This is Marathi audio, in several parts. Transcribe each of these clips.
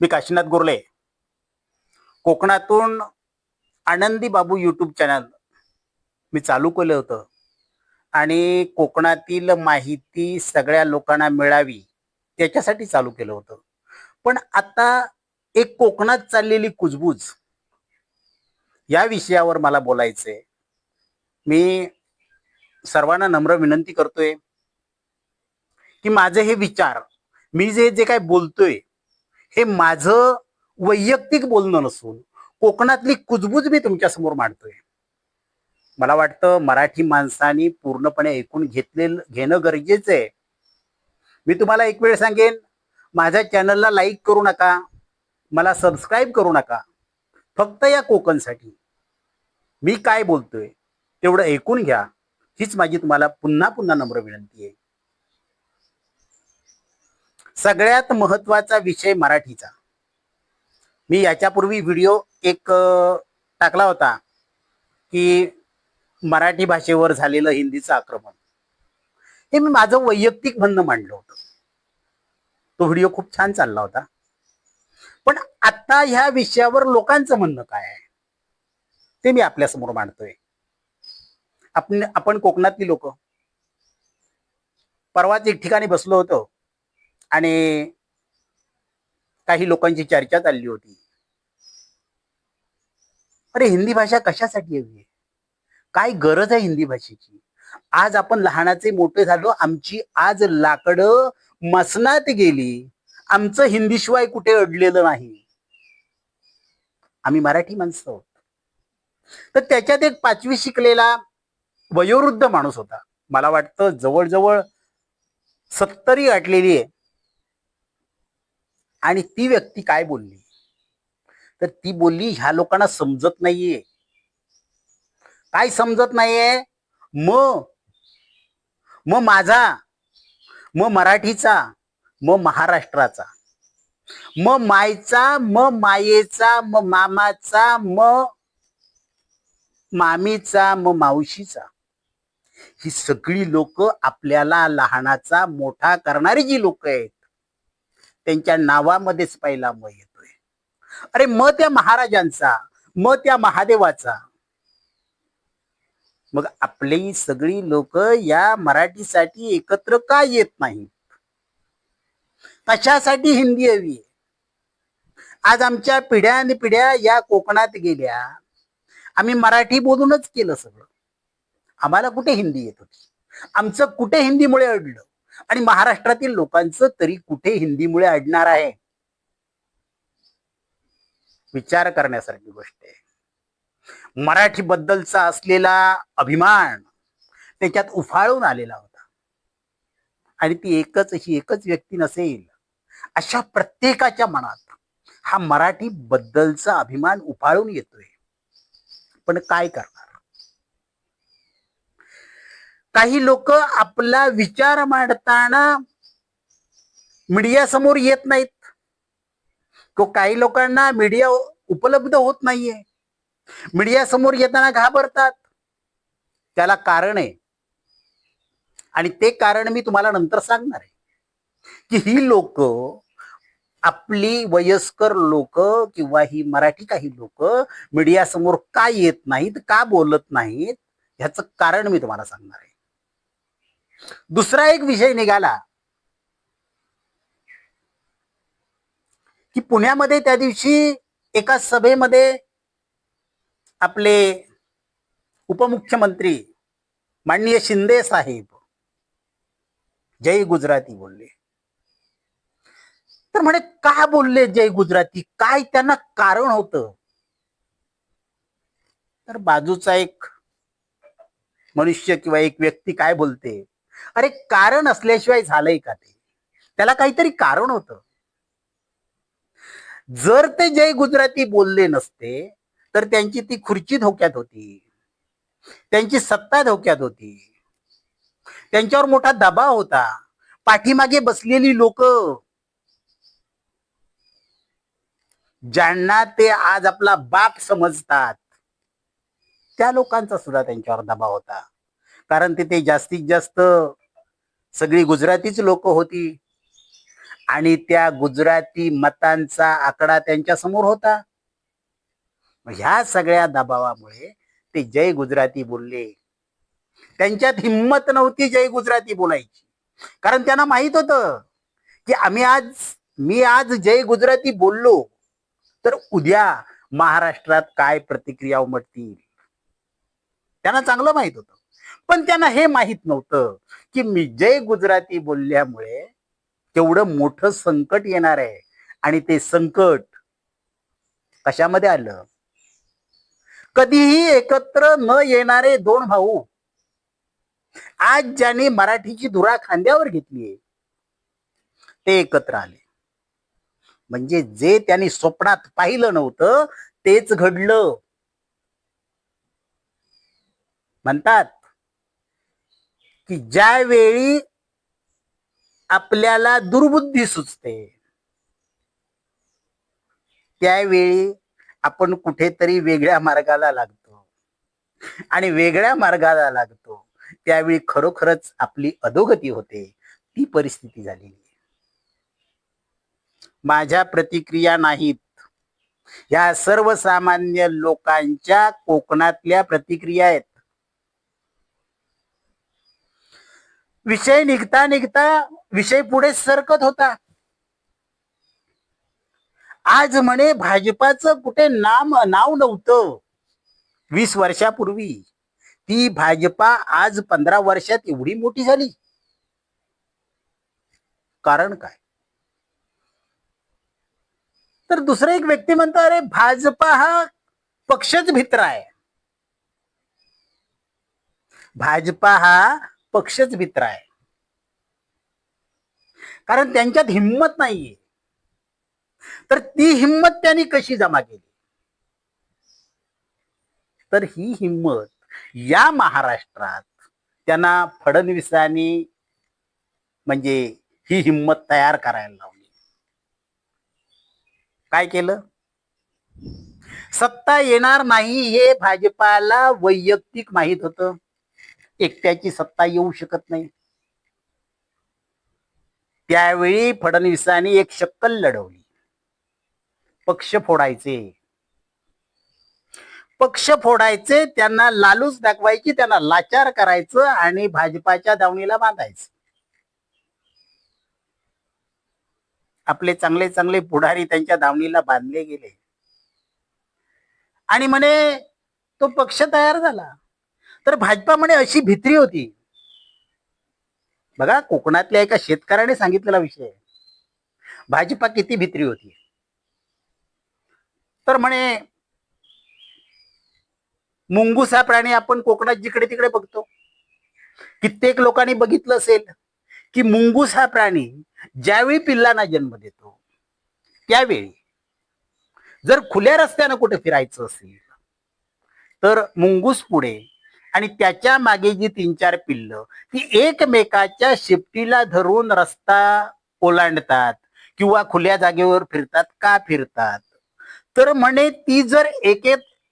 मी काशीनाथ गोरले. कोकणातून आनंदी बाबू यूट्यूब चॅनल मी चालू केलं होतं. आणि कोकणातील माहिती सगळ्या लोकांना मिळावी त्याच्यासाठी चालू केलं होतं. पण आता एक कोकणात चाललेली कुजबूज या विषयावर मला बोलायचंय. मी सर्वांना नम्र विनंती करतोय की माझे हे विचार मी जे जे काय बोलतोय हे माझं वैयक्तिक बोलणं नसून कोकणातली कुजबूज मी तुमच्यासमोर मांडतोय. मला वाटतं मराठी माणसाने पूर्णपणे ऐकून घेतलेलं घेणं गरजेचं आहे. मी तुम्हाला एक वेळ सांगेन माझ्या चॅनलला लाईक करू नका मला सबस्क्राईब करू नका. फक्त या कोकणसाठी. मी काय बोलतोय तेवढं ऐकून घ्या. हीच माझी तुम्हाला पुन्हा पुन्हा नम्र विनंती आहे. सगळ्यात महत्त्वाचा विषय मराठीचा. मी याच्यापूर्वी व्हिडिओ एक टाकला होता की मराठी भाषेवर झालेलं हिंदीचं आक्रमण. हे मी माझं वैयक्तिक म्हणणं मांडलं होतं. तो व्हिडिओ खूप छान चालला होता. पण आता ह्या विषयावर लोकांचं म्हणणं काय आहे? ते मी आपल्यासमोर मांडतोय. आपण आपण कोकणातली लोक. परवाच एक ठिकाणी बसलो होतो. आणि काही लोकांची चर्चा चालली होती. अरे हिंदी भाषा कशासाठी हवी आहे? काय गरज आहे हिंदी भाषेची? आज आपण लहानाचे मोठे झालो आमची आज लाकडं मसनात गेली. आमचं हिंदीशिवाय कुठे अडलेलं नाही. आम्ही मराठी माणसं आहोत. तर त्याच्यात एक पाचवी शिकलेला वयोवृद्ध माणूस होता. मला वाटतं जवळजवळ सत्तरी गाठलेली आहे. आणि ती व्यक्ती काय बोलली? तर ती बोलली ह्या लोकांना समजत नाहीये. काय समजत नाहीये? म माझा म मराठीचा म महाराष्ट्राचा म मायचा म मायेचा म मामाचा म मामीचा म मावशीचा. ही सगळी लोक आपल्याला लहानाचा मोठा करणारी जी लोक आहेत त्यांच्या नावामध्येच पहिला म येतोय. अरे म त्या महाराजांचा म त्या महादेवाचा. मग आपली सगळी लोक या मराठीसाठी एकत्र का येत नाहीत? कशासाठी हिंदी हवी आहे? आज आमच्या पिढ्या आणि पिढ्या या कोकणात गेल्या आम्ही मराठी बोलूनच केलं सगळं. आम्हाला कुठे हिंदी येत होती? आमचं कुठे हिंदीमुळे अडलं? आणि महाराष्ट्रातील लोकांचं तरी कुठे हिंदीमुळे अडणार आहे? विचार करण्यासारखी गोष्ट आहे. मराठी बद्दलचा असलेला अभिमान त्याच्यात उफाळून आलेला होता. आणि ती एकच अशी एकच व्यक्ती नसेल अशा प्रत्येकाच्या मनात हा मराठी बद्दलचा अभिमान उफाळून येतोय. पण काय करणार? काही लोक आपला विचार मांडताना मीडिया समोर येत नाहीत. तो काही लोकांना मीडिया उपलब्ध होत नाहीये. मीडिया समोर येताना घाबरतात. त्याला कारण आहे. आणि ते कारण मी तुम्हाला नंतर सांगणार आहे. की ही लोक आपली वयस्कर लोक किंवा ही मराठी काही लोक मीडिया समोर का येत नाहीत का बोलत नाहीत ह्याचं कारण मी तुम्हाला सांगणार आहे. दुसरा एक विषय निघाला. की पुण्यामध्ये त्या दिवशी एका सभेमध्ये आपले उपमुख्यमंत्री माननीय शिंदे साहेब जय गुजराती बोलले. तर म्हणे का बोलले जय गुजराती? काय त्यांना कारण होतं? तर बाजूचा एक मनुष्य किंवा एक व्यक्ती काय बोलते? अरे कारण असल्याशिवाय झालंय का ते? त्याला काहीतरी कारण होतं. जर ते जय गुजराती बोलले नसते तर त्यांची ती खुर्ची धोक्यात होती. त्यांची सत्ता धोक्यात होती. त्यांच्यावर मोठा दबाव होता. पाठीमागे बसलेली लोक ज्यांना ते आज आपला बाप समजतात त्या लोकांचा सुद्धा त्यांच्यावर दबाव होता. कारण तिथे जास्तीत जास्त सगळी गुजरातीच लोक होती. आणि त्या गुजराती मतांचा आकडा त्यांच्यासमोर होता. ह्या सगळ्या दबावामुळे ते जय गुजराती बोलले. त्यांच्यात हिंमत नव्हती जय गुजराती बोलायची. कारण त्यांना माहीत होतं की आम्ही आज मी आज जय गुजराती बोललो तर उद्या महाराष्ट्रात काय प्रतिक्रिया उमटतील? त्यांना चांगलं माहीत होतं. पण त्यांना हे माहीत नव्हतं की मी जय गुजराती बोलल्यामुळे तेवढं मोठं संकट येणार आहे आणि ते संकट कशामध्ये आलं? कधीही एकत्र न येणारे दोन भाऊ आज ज्याने मराठीची धुरा खांद्यावर घेतली ते एकत्र आले. म्हणजे जे त्यांनी स्वप्नात पाहिलं नव्हतं तेच घडलं. म्हणतात की ज्यावेळी आपल्याला दुर्बुद्धी सुचते त्यावेळी आपण कुठेतरी वेगळ्या मार्गाला लागतो. आणि वेगळ्या मार्गाला लागतो त्यावेळी खरोखरच आपली अधोगती होते ती परिस्थिती झालेली आहे. माझ्या प्रतिक्रिया नाहीत. या सर्वसामान्य लोकांच्या कोकणातल्या प्रतिक्रिया आहेत. विषय निघता निघता विषय पुढे सरकत होता. आज म्हणे भाजपाचं कुठे नाम नाव नव्हतं. वीस वर्षापूर्वी ती भाजपा आज पंधरा वर्षात एवढी मोठी झाली. कारण काय? तर दुसरं एक व्यक्ती म्हणतो अरे भाजपा हा पक्षच भित्र आहे. भाजपा हा पक्षच भित्र आहे. कारण त्यांच्यात हिंमत नाहीये. तर ती हिंमत त्यांनी कशी जमा केली? तर ही हिंमत या महाराष्ट्रात त्यांना फडणवीसांनी म्हणजे ही हिंमत तयार करायला लावली. काय केलं? सत्ता येणार नाही हे भाजपाला वैयक्तिक माहीत होतं. एकट्याची सत्ता येऊ शकत नाही. त्यावेळी फडणवीसांनी एक शक्कल लढवली. पक्ष फोडायचे. पक्ष फोडायचे त्यांना लालूच दाखवायची त्यांना लाचार करायचं आणि भाजपाच्या दावणीला बांधायचं. आपले चांगले चांगले पुढारी त्यांच्या दावणीला बांधले गेले. आणि म्हणे तो पक्ष तयार झाला. तर भाजपा अशी भित्री होती. बघा कोकणातल्या एका शेतकऱ्याने सांगितलेला विषय आहे. भाजपा किती भित्री होती. तर म्हणे मुंगूस हा प्राणी आपण कोकणात जिकडे तिकडे बघतो. कित्येक लोकांनी बघितलं असेल की मुंगूस हा प्राणी ज्यावेळी पिल्लांना जन्म देतो त्यावेळी जर खुल्या रस्त्यानं कुठे फिरायचं असेल तर मुंगूस पुढे आणि त्याच्यामागे जी तीन चार पिल्लं ती एकमेकाच्या शेपटीला धरून रस्ता ओलांडतात किंवा खुल्या जागेवर फिरतात का फिरतात. तर म्हणे ती जर एक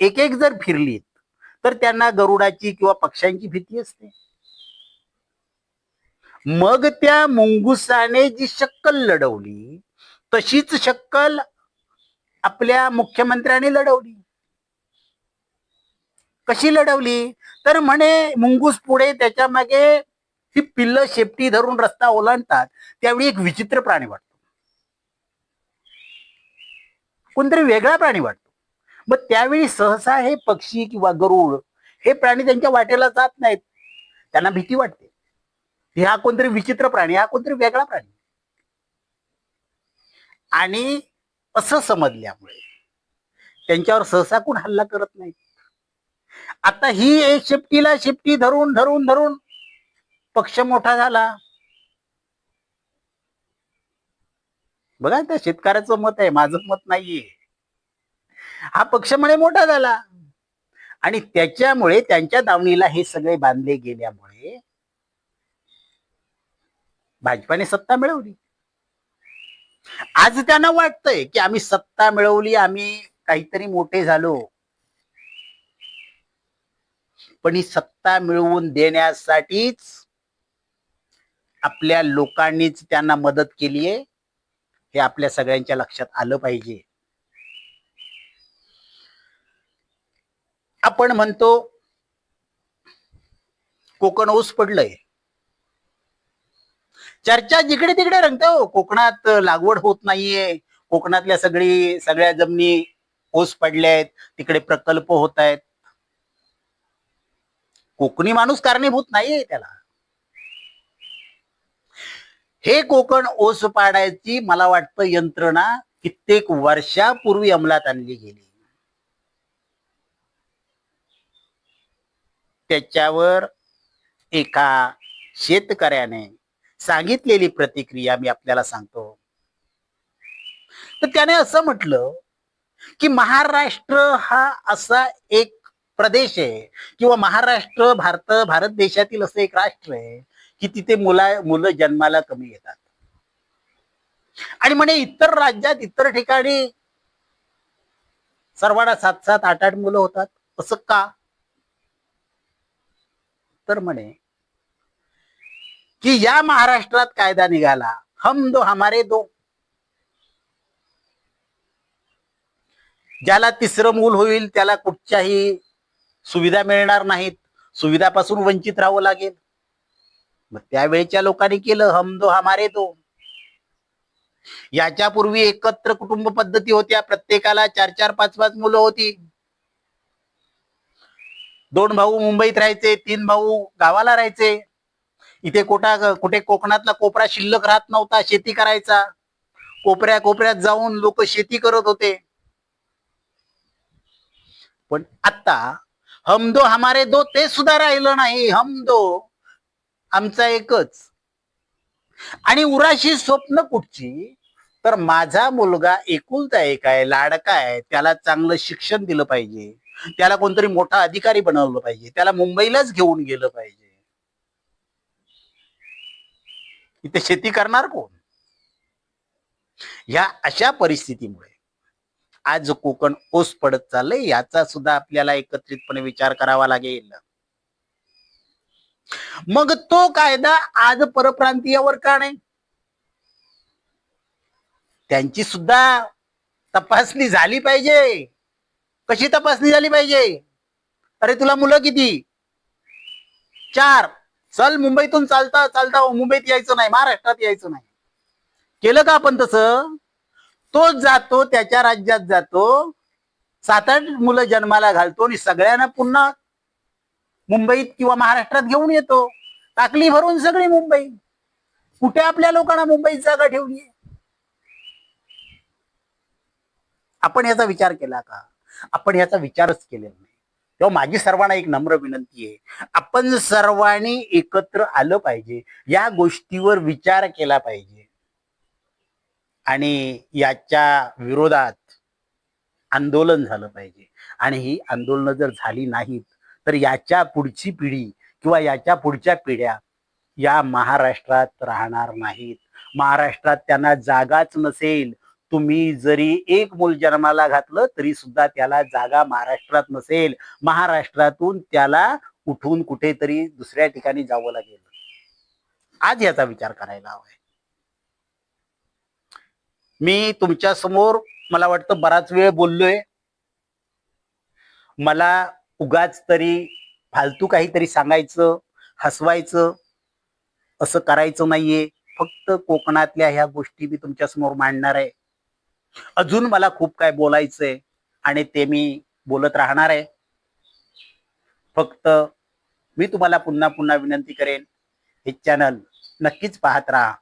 एक एक जर फिरलीत तर त्यांना गरुडाची किंवा पक्ष्यांची भीती असते. मग त्या मुंगुसाने जी शक्कल लढवली तशीच शक्कल आपल्या मुख्यमंत्र्याने लढवली. कशी लढवली? तर म्हणे मुंगूस पुढे त्याच्यामागे ही पिल्ल शेपटी धरून रस्ता ओलांडतात. त्यावेळी एक विचित्र प्राणी वाटतो. कोणतरी वेगळा प्राणी वाटतो. मग त्यावेळी सहसा हे पक्षी किंवा गरुड हे प्राणी त्यांच्या वाटेला जात नाहीत. त्यांना भीती वाटते. हा कोणतरी विचित्र प्राणी हा कोणतरी वेगळा प्राणी. आणि असं समजल्यामुळे त्यांच्यावर सहसा कोण हल्ला करत नाही आता ही एक शेपटीला शेपटी धरून धरून धरून पक्ष मोठा झाला. बघा त्या शेतकऱ्याचं मत आहे माझं मत नाहीये. हा पक्ष म्हणे मोठा झाला. आणि त्याच्यामुळे त्यांच्या दावणीला हे सगळे बांधले गेल्यामुळे भाजपाने सत्ता मिळवली. आज त्यांना वाटतंय की आम्ही सत्ता मिळवली आम्ही काहीतरी मोठे झालो. पण ही सत्ता मिळवून देण्यासाठीच आपल्या लोकांनीच त्यांना मदत केली आहे. हे आपल्या सगळ्यांच्या लक्षात आलं पाहिजे. आपण म्हणतो कोकण ऊस पडलंय. चर्चा जिकडे तिकडे रंगतो हो. कोकणात लागवड होत नाहीये. कोकणातल्या सगळी सगळ्या जमिनी ओस पडल्या आहेत तिकडे प्रकल्प होत आहेत कोकणी माणूस कारणीभूत नाहीये त्याला. हे कोकण ओस पाडायची मला वाटतं यंत्रणा कित्येक वर्षापूर्वी अंमलात आणली गेली. त्याच्यावर एका शेतकऱ्याने सांगितलेली प्रतिक्रिया मी आपल्याला सांगतो. तर त्याने असं म्हटलं की महाराष्ट्र हा असा एक प्रदेश आहे. किंवा महाराष्ट्र भारत भारत देशातील असं एक राष्ट्र आहे की तिथे मुला मुलं जन्माला कमी येतात. आणि म्हणे इतर राज्यात इतर ठिकाणी सर्वांना सात सात आठ आठ मुलं होतात. असं का? तर म्हणे की या महाराष्ट्रात कायदा निघाला. हम दो हमारे दो. ज्याला तिसरं मूल होईल त्याला कुठच्याही सुविधा मिळणार नाहीत. सुविधापासून वंचित राहावं लागेल. मग त्यावेळेच्या लोकांनी केलं हम दो हमारे दो. याच्यापूर्वी एकत्र कुटुंब पद्धती होत्या प्रत्येकाला चार चार पाच पाच मुलं होती. दोन भाऊ मुंबईत राहायचे तीन भाऊ गावाला राहायचे. इथे कोटा कुठे कोकणातला कोपरा शिल्लक राहत नव्हता शेती करायचा. कोपऱ्या कोपऱ्यात जाऊन लोक शेती करत होते. पण आता हम दो हमारे दो ते सुद्धा राहिलं नाही. हम दो आमचा एकच. आणि उराशी स्वप्न कुठची? तर माझा मुलगा एकुलता एक आहे लाडका आहे. त्याला चांगलं शिक्षण दिलं पाहिजे. त्याला कोणतरी मोठा अधिकारी बनवलं पाहिजे. त्याला मुंबईलाच घेऊन गेलं पाहिजे. इथे शेती करणार कोण? ह्या अशा परिस्थितीमुळे. आज कोकण ओस पडत चाललंय याचा सुद्धा आपल्याला एकत्रितपणे विचार करावा लागेल. मग तो कायदा आज परप्रांतीयावर का नाही? त्यांची सुद्धा तपासणी झाली पाहिजे. कशी तपासणी झाली पाहिजे? अरे तुला मुलं किती? चार. चल मुंबईतून चालता चालता मुंबईत यायचं नाही महाराष्ट्रात यायचं नाही. केलं का आपण तसं? तोच जातो त्याच्या राज्यात जातो. सात आठ मुलं जन्माला घालतो आणि सगळ्यांना पुन्हा मुंबईत किंवा महाराष्ट्रात घेऊन येतो. टाकली भरून सगळी मुंबई. कुठे आपल्या लोकांना मुंबईत जागा ठेवली आपण याचा विचार केला का? आपण याचा विचारच केलेला नाही. तेव्हा माझी सर्वांना एक नम्र विनंती आहे. आपण सर्वांनी एकत्र आलं पाहिजे. या गोष्टीवर विचार केला पाहिजे. आणि याच्या विरोधात आंदोलन झालं पाहिजे. आणि ही आंदोलनं जर झाली नाहीत तर याच्या पुढची पिढी किंवा याच्या पुढच्या पिढ्या या महाराष्ट्रात राहणार नाहीत. महाराष्ट्रात त्यांना जागाच नसेल. तुम्ही जरी एक मूल जन्माला घातलं तरी सुद्धा त्याला जागा महाराष्ट्रात नसेल. महाराष्ट्रातून त्याला उठून कुठेतरी दुसऱ्या ठिकाणी जावं लागेल. आज याचा विचार करायला हवाय. मी तुमच्यासमोर मला वाटतं बराच वेळ बोललोय. मला उगाच तरी फालतू काहीतरी सांगायचं हसवायचं असं करायचं नाहीये. फक्त कोकणातल्या ह्या गोष्टी मी तुमच्यासमोर मांडणार आहे. अजून मला खूप काय बोलायचंय आणि ते मी बोलत राहणार आहे. फक्त मी तुम्हाला पुन्हा पुन्हा विनंती करेन हे चॅनल नक्कीच पाहत राहा.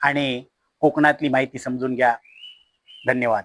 आणि कोकणातली माहिती समजून घ्या. धन्यवाद.